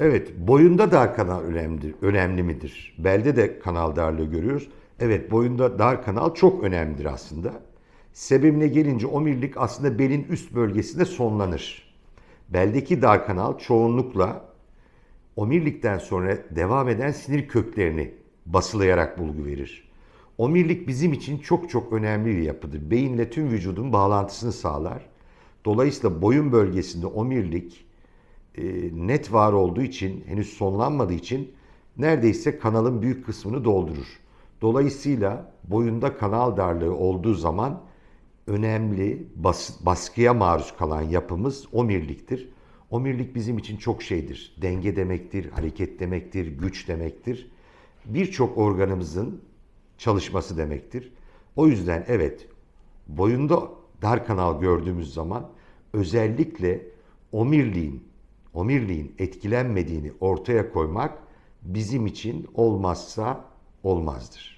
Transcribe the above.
Evet, boyunda dar kanal önemli, önemli midir? Belde de kanal darlığı görüyoruz. Evet, boyunda dar kanal çok önemlidir aslında. Sebebine gelince omurilik aslında belin üst bölgesinde sonlanır. Beldeki dar kanal çoğunlukla omurilikten sonra devam eden sinir köklerini basılayarak bulgu verir. Omurilik bizim için çok çok önemli bir yapıdır. Beyinle tüm vücudun bağlantısını sağlar. Dolayısıyla boyun bölgesinde omurilik e, net var olduğu için, henüz sonlanmadığı için neredeyse kanalın büyük kısmını doldurur. Dolayısıyla boyunda kanal darlığı olduğu zaman önemli bas- baskıya maruz kalan yapımız omuriliktir. Omurilik bizim için çok şeydir. Denge demektir, hareket demektir, güç demektir. Birçok organımızın çalışması demektir. O yüzden evet boyunda dar kanal gördüğümüz zaman özellikle omuriliğin omuriliğin etkilenmediğini ortaya koymak bizim için olmazsa olmazdır.